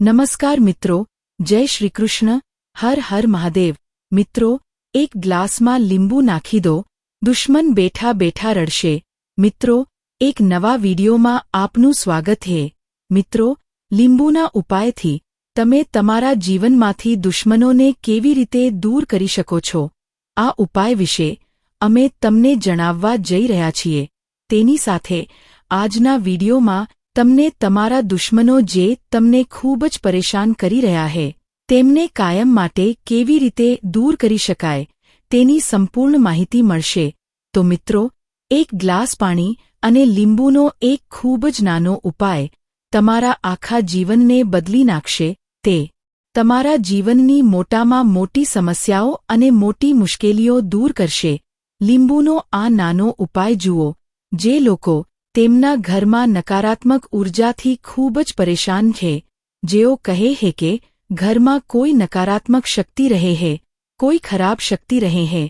નમસ્કાર મિત્રો, જય શ્રીકૃષ્ણ હર હર મહાદેવ. મિત્રો, એક ગ્લાસમાં લીંબુ નાખી દો, દુશ્મન બેઠા બેઠા રડશે. મિત્રો, એક નવા વિડીયોમાં આપનું સ્વાગત છે મિત્રો, લીંબુના ઉપાયથી તમે તમારા જીવનમાંથી દુશ્મનોને કેવી રીતે દૂર કરી શકો છો? આ ઉપાય વિશે અમે તમને જણાવવા જઈ રહ્યા છીએ. તેની સાથે આજના વિડીયોમાં તમને તમારા દુશ્મનો જે તમને ખૂબ જ પરેશાન કરી રહ્યા છે તેમને કાયમ માટે કેવી રીતે દૂર કરી શકાય, તેની સંપૂર્ણ માહિતી મળશે. તો મિત્રો, એક ગ્લાસ પાણી અને લીંબુનો એક ખૂબ જ નાનો ઉપાય, તમારા આખા જીવનને બદલી નાખશે, તે તમારા જીવનની મોટામાં મોટી સમસ્યાઓ અને મોટી મુશ્કેલીઓ દૂર કરશે. લીંબુનો આ નાનો ઉપાય જુઓ, જે લોકો તેમના ઘરમાં નકારાત્મક ઉર્જાથી ખૂબ જ પરેશાન છે. જેઓ કહે છે કે, ઘરમાં કોઈ નકારાત્મક શક્તિ રહે છે કોઈ ખરાબ શક્તિ રહે છે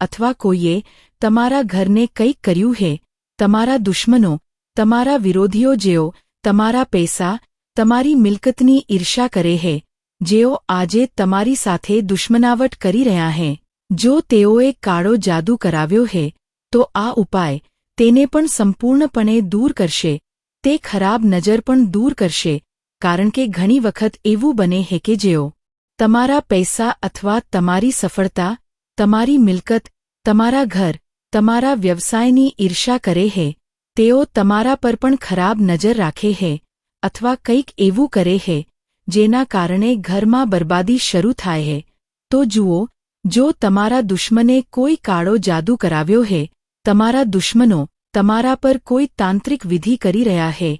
અથવા કોઈએ તમારા ઘરને કંઈક કર્યું છે તમારા દુશ્મનો, તમારા વિરોધીઓ જેઓ તમારા પૈસા, તમારી મિલકતની ઈર્ષા કરે છે જેઓ આજે તમારી સાથે દુશ્મનાવટ કરી રહ્યા છે જો તેઓએ કાળો જાદુ કરાવ્યો છે તો આ ઉપાય તેને પણ સંપૂર્ણપણે દૂર કરશે. તે ખરાબ નજર પણ દૂર કરશે, કારણ કે ઘણી વખત એવું બને છે કે જેઓ તમારા પૈસા અથવા તમારી સફળતા, તમારી મિલકત, તમારા ઘર, તમારા વ્યવસાયની ઈર્ષા કરે છે તેઓ તમારા પર પણ ખરાબ નજર રાખે છે અથવા કંઈક એવું કરે છે જેના કારણે ઘરમાં બરબાદી શરૂ થાય છે તો જુઓ, જો તમારા દુશ્મને કોઈ કાળો જાદુ કરાવ્યો છે તમારા દુશ્મનો તમારા પર કોઈ તાંત્રિક વિધિ કરી રહ્યા છે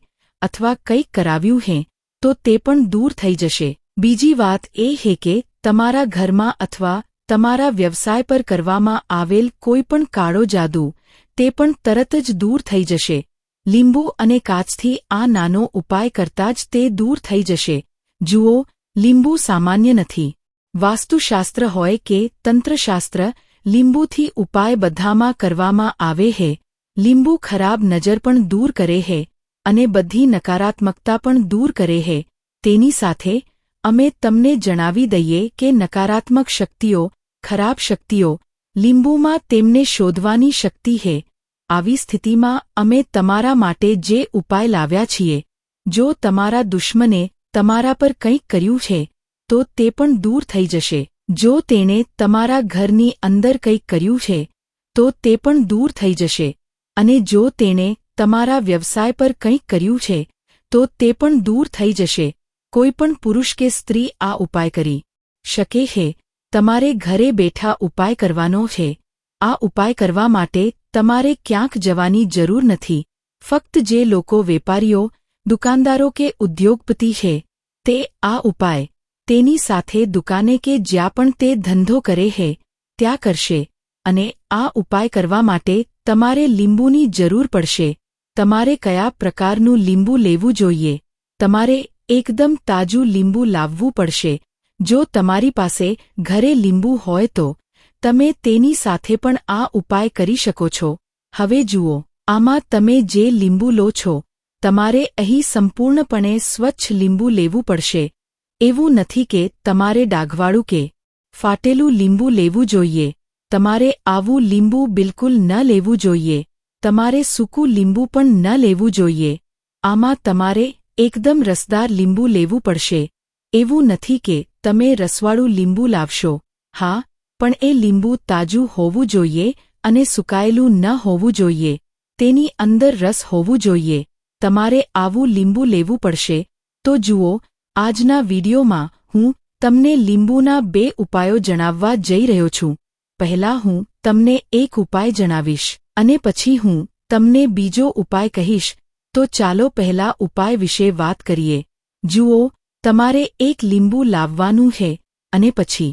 અથવા કંઈક કરાવ્યું છે તો તે પણ દૂર થઈ જશે. બીજી વાત એ હે કે તમારા ઘરમાં અથવા તમારા વ્યવસાય પર કરવામાં આવેલ કોઈ પણ કાળો જાદુ, તે પણ તરત જ દૂર થઈ જશે. લીંબુ અને કાચથી આ નાનો ઉપાય કરતા જ તે દૂર થઈ જશે. જુઓ, લીંબુ સામાન્ય નથી. વાસ્તુશાસ્ત્ર હોય કે તંત્રશાસ્ત્ર લીંબુથી ઉપાય બધામાં કરવામાં આવે છે લીંબુ ખરાબ નજર પણ દૂર કરે છે અને બધી નકારાત્મકતા પણ દૂર કરે છે તેની સાથે અમે તમને જણાવી દઈએ કે નકારાત્મક શક્તિઓ, ખરાબ શક્તિઓ, લીંબુમાં તેમને શોધવાની શક્તિ છે આવી સ્થિતિમાં અમે તમારા માટે જે ઉપાય લાવ્યા છીએ, જો તમારા દુશ્મને તમારા પર કંઈક કર્યું છે, તો તે પણ દૂર થઈ જશે. જો તેણે તમારા ઘરની અંદર કંઈક કર્યું છે, તો તે પણ દૂર થઈ જશે. અને જો તેણે તમારા વ્યવસાય પર કંઈક કર્યું છે, તો તે પણ દૂર થઈ જશે. કોઈ પણ પુરુષ કે સ્ત્રી આ ઉપાય કરી શકે છે. તમારે ઘરે બેઠા ઉપાય કરવાનો છે. આ ઉપાય કરવા માટે તમારે ક્યાંક જવાની જરૂર નથી. ફક્ત જે લોકો વેપારીઓ, દુકાનદારો કે ઉદ્યોગપતિ છે, તે આ ઉપાય તેની સાથે દુકાને કે જ્યાં પણ તે ધંધો કરે છે ત્યાં કરશે. અને આ ઉપાય કરવા માટે તમારે લીંબુની જરૂર પડશે. તમારે કયા પ્રકારનું લીંબુ લેવું જોઈએ? તમારે એકદમ તાજું લીંબુ લાવવું પડશે. જો તમારી પાસે ઘરે લીંબુ હોય તો, તમે તેની સાથે પણ આ ઉપાય કરી શકો છો. હવે જુઓ, આમાં તમે જે લીંબુ લો છો, તમારે અહીં સંપૂર્ણપણે સ્વચ્છ લીંબુ લેવું પડશે. એવું નથી કે તમારે ડાઘવાળું કે ફાટેલું લીંબુ લેવું જોઈએ. તમારે આવું લીંબુ બિલકુલ ન લેવું જોઈએ. તમારે સૂકું લીંબુ પણ ન લેવું જોઈએ. આમાં તમારે એકદમ રસદાર લીંબુ લેવું પડશે. એવું નથી કે તમે રસવાળું લીંબુ લાવશો. હા, પણ એ લીંબુ તાજું હોવું જોઈએ અને સુકાયેલું ન હોવું જોઈએ. તેની અંદર રસ હોવું જોઈએ. તમારે આવું લીંબુ લેવું પડશે. તો જુઓ આજના વિડીયોમાં હું તમને લીંબુના બે ઉપાયો જણાવવા જઈ રહ્યો છું. પહેલા હું તમને એક ઉપાય જણાવીશ અને પછી હું તમને બીજો ઉપાય કહીશ. તો ચાલો પહેલા ઉપાય વિશે વાત કરીએ. જુઓ, તમારે એક લીંબુ લાવવાનું છે અને પછી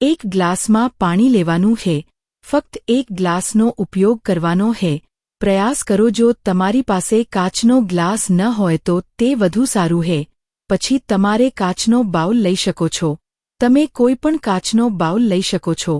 એક ગ્લાસમાં પાણી લેવાનું છે ફક્ત એક ગ્લાસનો ઉપયોગ કરવાનો છે પ્રયાસ કરો જો તમારી પાસે કાચનો ગ્લાસ ન હોય તો તે વધુ સારું છે પછી તમારે કાચનો બાઉલ લઈ શકો છો. તમે કોઈ પણ કાચનો બાઉલ લઈ શકો છો.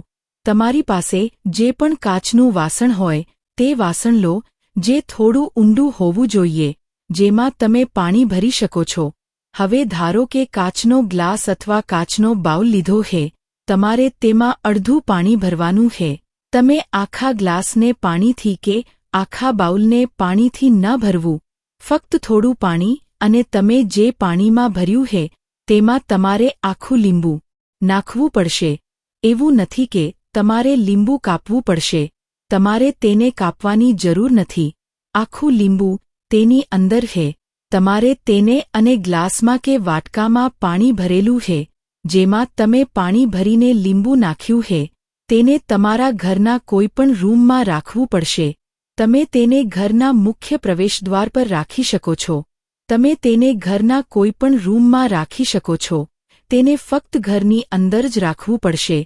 તમારી પાસે જે પણ કાચનું વાસણ હોય, તે વાસણ લો, જે થોડું ઊંડું હોવું જોઈએ, જેમાં તમે પાણી ભરી શકો છો. હવે ધારો કે કાચનો ગ્લાસ અથવા કાચનો બાઉલ લીધો હે, તમારે તેમાં અડધું પાણી ભરવાનું હે. તમે આખા ગ્લાસને પાણીથી કે આખા બાઉલને પાણીથી ન ભરવું. ફક્ત થોડું પાણી અને તમે જે પાણીમાં ભર્યું હે, તેમાં તમારે આખું લીંબુ નાખવું પડશે. એવું નથી કે તમારે લીંબુ કાપવું પડશે. તમારે તેને કાપવાની જરૂર નથી. આખું લીંબુ તેની અંદર હે. તમારે તેને અને ગ્લાસમાં કે વાટકામાં પાણી ભરેલું હે. જેમાં તમે પાણી ભરીને લીંબુ નાખ્યું હે. તેને તમારા ઘરના કોઈપણ રૂમમાં રાખવું પડશે. તમે તેને ઘરના મુખ્ય પ્રવેશદ્વાર પર રાખી શકો છો. તમે તેને ઘરના કોઈપણ રૂમમાં રાખી શકો છો. તેને ફક્ત ઘરની અંદર જ રાખવું પડશે.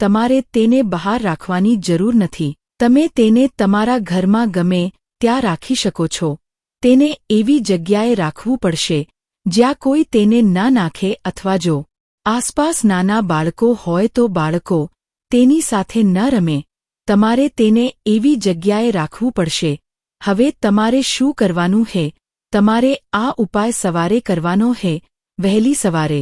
તમારે તેને બહાર રાખવાની જરૂર નથી. તમે તેને તમારા ઘરમાં ગમે ત્યાં રાખી શકો છો. તેને એવી જગ્યાએ રાખવું પડશે, જ્યાં કોઈ તેને ન નાખે અથવા જો આસપાસ નાના બાળકો હોય તો બાળકો તેની સાથે ન રમે. તમારે તેને એવી જગ્યાએ રાખવું પડશે. હવે તમારે શું કરવાનું હે? તમારે આ ઉપાય સવારે કરવાનો હે, વહેલી સવારે.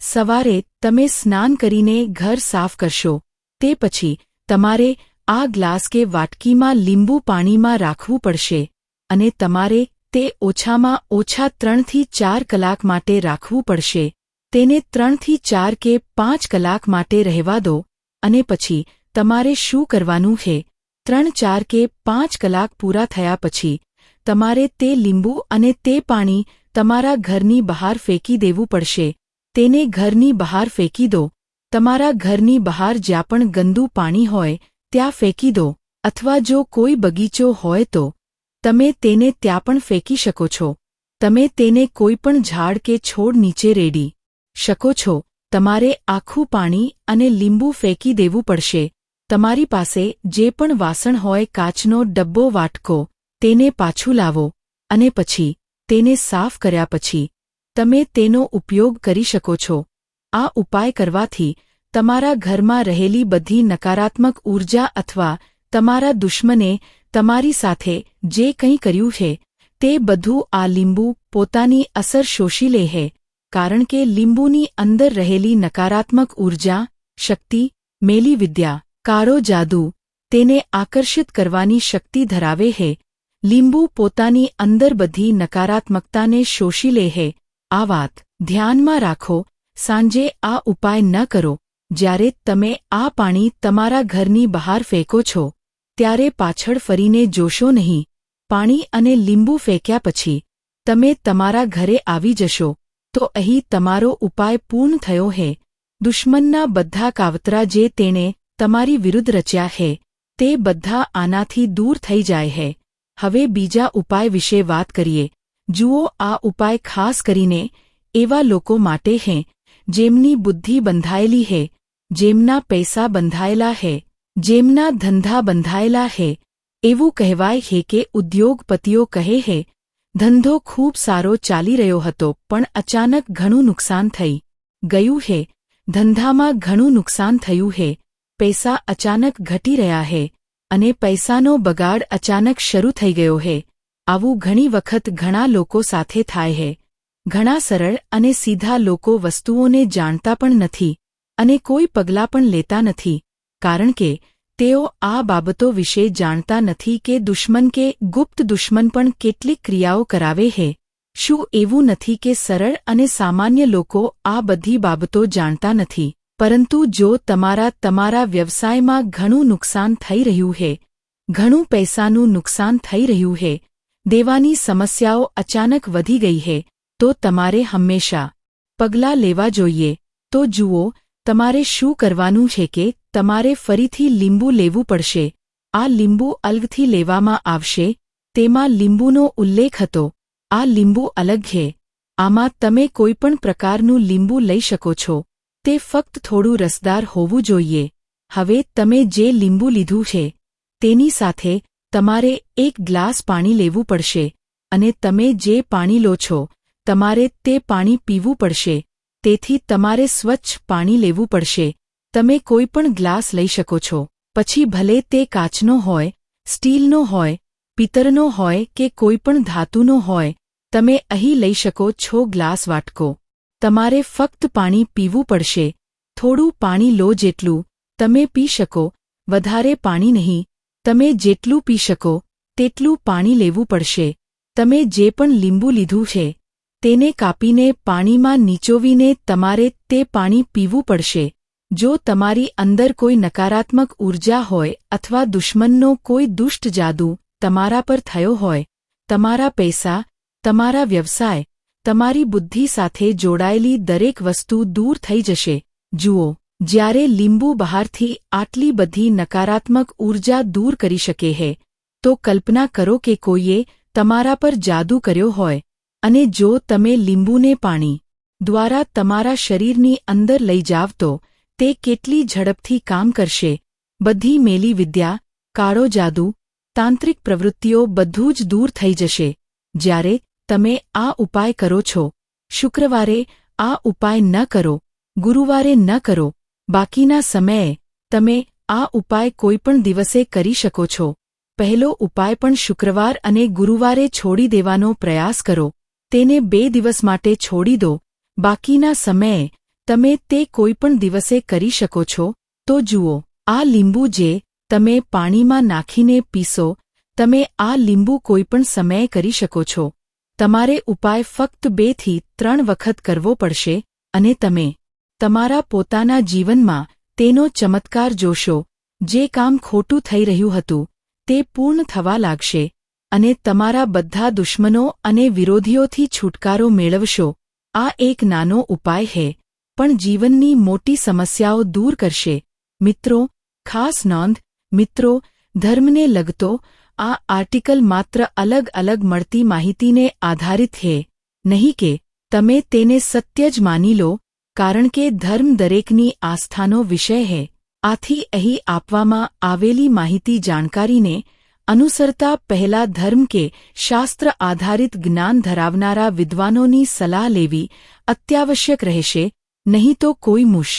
સવારે તમે સ્નાન કરીને ઘર સાફ કરશો. તે પછી તમારે આ ગ્લાસ કે વાટકીમાં લીંબુ પાણીમાં રાખવું પડશે અને તમારે તે ઓછામાં ઓછા ત્રણથી ચાર કલાક માટે રાખવું પડશે. તેને ત્રણથી ચાર કે પાંચ કલાક માટે રહેવા દો અને પછી તમારે શું કરવાનું છે ત્રણ ચાર કે પાંચ કલાક પૂરા થયા પછી તમારે તે લીંબુ અને તે પાણી તમારા ઘરની બહાર ફેંકી દેવું પડશે. તેને ઘરની બહાર ફેંકી દો. તમારા ઘરની બહાર જ્યાં પણ ગંદુ પાણી હોય, ત્યાં ફેંકી દો. અથવા જો કોઈ બગીચો હોય તો, તમે તેને ત્યાં પણ ફેંકી શકો છો. તમે તેને કોઈપણ ઝાડ કે છોડ નીચે રેડી શકો છો. તમારે આખું પાણી અને લીંબુ ફેંકી દેવું પડશે. તમારી પાસે જે પણ વાસણ હોય કાચનો ડબ્બો વાટકો તેને પાછું લાવો અને પછી તેને સાફ કર્યા પછી તમે તેનો ઉપયોગ કરી શકો છો. આ ઉપાય કરવાથી તમારા ઘરમાં રહેલી બધી નકારાત્મક ઊર્જા અથવા તમારા દુશ્મને તમારી સાથે જે કંઈ કર્યું છે તે બધું આ લીંબુ પોતાની અસર શોષી લે હે કારણ કે લીંબુની અંદર રહેલી નકારાત્મક ઊર્જા શક્તિ, મેલી વિદ્યા, કાળો જાદુ તેને આકર્ષિત કરવાની શક્તિ ધરાવે હે લીંબુ પોતાની અંદર બધી નકારાત્મકતાને શોષી લે હે. આ વાત ધ્યાનમાં રાખો. સાંજે આ ઉપાય ન કરો. જ્યારે તમે આ પાણી તમારા ઘરની બહાર ફેંકો છો, ત્યારે પાછળ ફરીને જોશો નહીં. પાણી અને લીંબુ ફેંક્યા પછી તમે તમારા ઘરે આવી જશો, તો અહીં તમારો ઉપાય પૂર્ણ થયો હે. દુશ્મનના બધા કાવતરા જે તેણે તમારી વિરુદ્ધ રચ્યા હે, તે બધા આનાથી દૂર થઈ જાય હે. હવે બીજા ઉપાય વિશે વાત કરીએ. જુઓ, આ ઉપાય ખાસ કરીને એવા લોકો માટે હે, જેમની બુદ્ધિ બંધાયેલી હે, જેમના પૈસા બંધાયેલા હે, જેમના ધંધા બંધાયેલા હે. એવું કહેવાય હે કે ઉદ્યોગપતિઓ કહે હે, ધંધો ખૂબ સારો ચાલી રહ્યો હતો, પણ અચાનક ઘણું નુકસાન થઈ ગયું હે. ધંધામાં ઘણું નુકસાન થયું હે. પૈસા અચાનક ઘટી રહ્યા હે. અને પૈસાનો બગાડ અચાનક શરૂ થઈ ગયો હે. આવું ઘણી વખત ઘણા લોકો સાથે થાય હે. ઘણા સરળ અને સીધા લોકો વસ્તુઓને જાણતા પણ નથી અને કોઈ પગલાં પણ લેતા નથી, કારણ કે તેઓ આ બાબતો વિશે જાણતા નથી કે દુશ્મન કે ગુપ્ત દુશ્મન પણ કેટલીક ક્રિયાઓ કરાવે હે. શું એવું નથી કે સરળ અને સામાન્ય લોકો આ બધી બાબતો જાણતા નથી? પરંતુ જો તમારા તમારા વ્યવસાયમાં ઘણું નુકસાન થઈ રહ્યું છે ઘણું પૈસાનું નુકસાન થઈ રહ્યું છે દેવાની સમસ્યાઓ અચાનક વધી ગઈ છે તો તમારે હંમેશા પગલાં લેવા જોઈએ. તો જુઓ, તમારે શું કરવાનું છે કે તમારે ફરીથી લીંબુ લેવું પડશે. આ લીંબુ અલગથી લેવામાં આવશે. તેમાં લીંબુનો ઉલ્લેખ હતો. આ લીંબુ અલગ છે આમાં તમે કોઈપણ પ્રકારનું લીંબુ લઈ શકો છો. તે ફક્ત થોડું રસદાર હોવું જોઈએ. હવે તમે જે લીંબુ લીધું છે, તેની સાથે તમારે એક ગ્લાસ પાણી લેવું પડશે અને તમે જે પાણી લો છો, તમારે તે પાણી પીવું પડશે. તેથી તમારે સ્વચ્છ પાણી લેવું પડશે. તમે કોઈપણ ગ્લાસ લઈ શકો છો. પછી ભલે તે કાચનો હોય, સ્ટીલનો હોય પિત્તરનો હોય કે કોઈપણ ધાતુનો હોય, તમે અહીં લઈ શકો છો ગ્લાસ વાટકો. તમારે ફક્ત પાણી પીવું પડશે. થોડું પાણી લો જેટલું તમે પી શકો, વધારે પાણી નહીં. તમે જેટલું પી શકો, તેટલું પાણી લેવું પડશે. તમે જે પણ લીંબુ લીધું છે, તેને કાપીને પાણીમાં નીચોવીને તમારે તે પાણી પીવું પડશે. જો તમારી અંદર કોઈ નકારાત્મક ઊર્જા હોય અથવા દુશ્મનનો કોઈ દુષ્ટ જાદુ તમારા પર થયો હોય, તમારા પૈસા, તમારા વ્યવસાય તમારી બુદ્ધિ સાથે જોડાયેલી દરેક વસ્તુ દૂર થઈ જશે. જુઓ, જ્યારે લીંબુ બહારથી આટલી બધી નકારાત્મક ઊર્જા દૂર કરી શકે હે, તો કલ્પના કરો કે કોઈએ તમારા પર જાદુ કર્યો હોય, અને જો તમે લીંબુને પાણી દ્વારા તમારા શરીરની અંદર લઈ જાવ તો તે કેટલી ઝડપથી કામ કરશે. બધી મેલી વિદ્યા, કાળો જાદુ, તાંત્રિક પ્રવૃત્તિઓ બધું જ દૂર થઈ જશે. જ્યારે તમે આ ઉપાય કરો છો. શુક્રવારે આ ઉપાય ન કરો. ગુરુવારે ન કરો. બાકીના સમયે તમે આ ઉપાય કોઈપણ દિવસે કરી શકો છો. પહેલો ઉપાય પણ શુક્રવાર અને ગુરુવારે છોડી દેવાનો પ્રયાસ કરો. તેને બે દિવસ માટે છોડી દો. બાકીના સમયે તમે તે કોઈપણ દિવસે કરી શકો છો. તો જુઓ, આ લીંબુ જે તમે પાણીમાં નાખીને પીસો, તમે આ લીંબુ કોઈપણ સમયે કરી શકો છો. તમારે ઉપાય ફક્ત બેથી ત્રણ વખત કરવો પડશે અને તમે તમારા પોતાના જીવનમાં તેનો ચમત્કાર જોશો. જે કામ ખોટું થઈ રહ્યું હતું, તે પૂર્ણ થવા લાગશે અને તમારા બધા દુશ્મનો અને વિરોધીઓથી છુટકારો મેળવશો. આ એક નાનો ઉપાય હે, પણ જીવનની મોટી સમસ્યાઓ દૂર કરશે. મિત્રો, ખાસ નોંધ, મિત્રો, ધર્મને લગતો આ આર્ટિકલ માત્ર અલગ અલગ મળતી માહિતીને આધારિત હે, નહીં કે તમે તેને સત્ય જ માની લો, કારણ કે ધર્મ દરેકની આસ્થાનો વિષય હે. આથી અહીં આપવામાં આવેલી માહિતી જાણકારીને અનુસરતા પહેલા ધર્મ કે શાસ્ત્ર આધારિત જ્ઞાન ધરાવનારા વિદ્વાનોની સલાહ લેવી અત્યાવશ્યક રહેશે, નહીં તો કોઈ મુશ.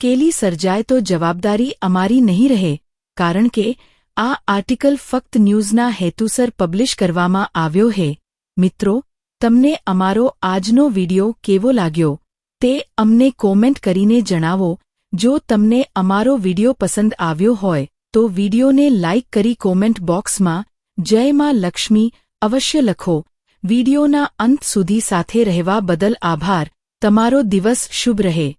કેલી સર્જાય તો જવાબદારી અમારી નહીં રહે, કારણ કે આ આર્ટિકલ ફક્ત ન્યૂઝના હેતુસર પબ્લિશ કરવામાં આવ્યો હે. મિત્રો, તમને અમારો આજનો વિડિયો કેવો લાગ્યો? તે અમને કોમેન્ટ કરીને જણાવો. જો તમને અમારો વિડિયો પસંદ આવ્યો હોય, તો વિડિયોને લાઇક કરી કોમેન્ટ બોક્સમાં, જય માં લક્ષ્મી અવશ્ય લખો. વિડિયોના અંત સુધી સાથે રહેવા બદલ આભાર. તમારો દિવસ શુભ રહે.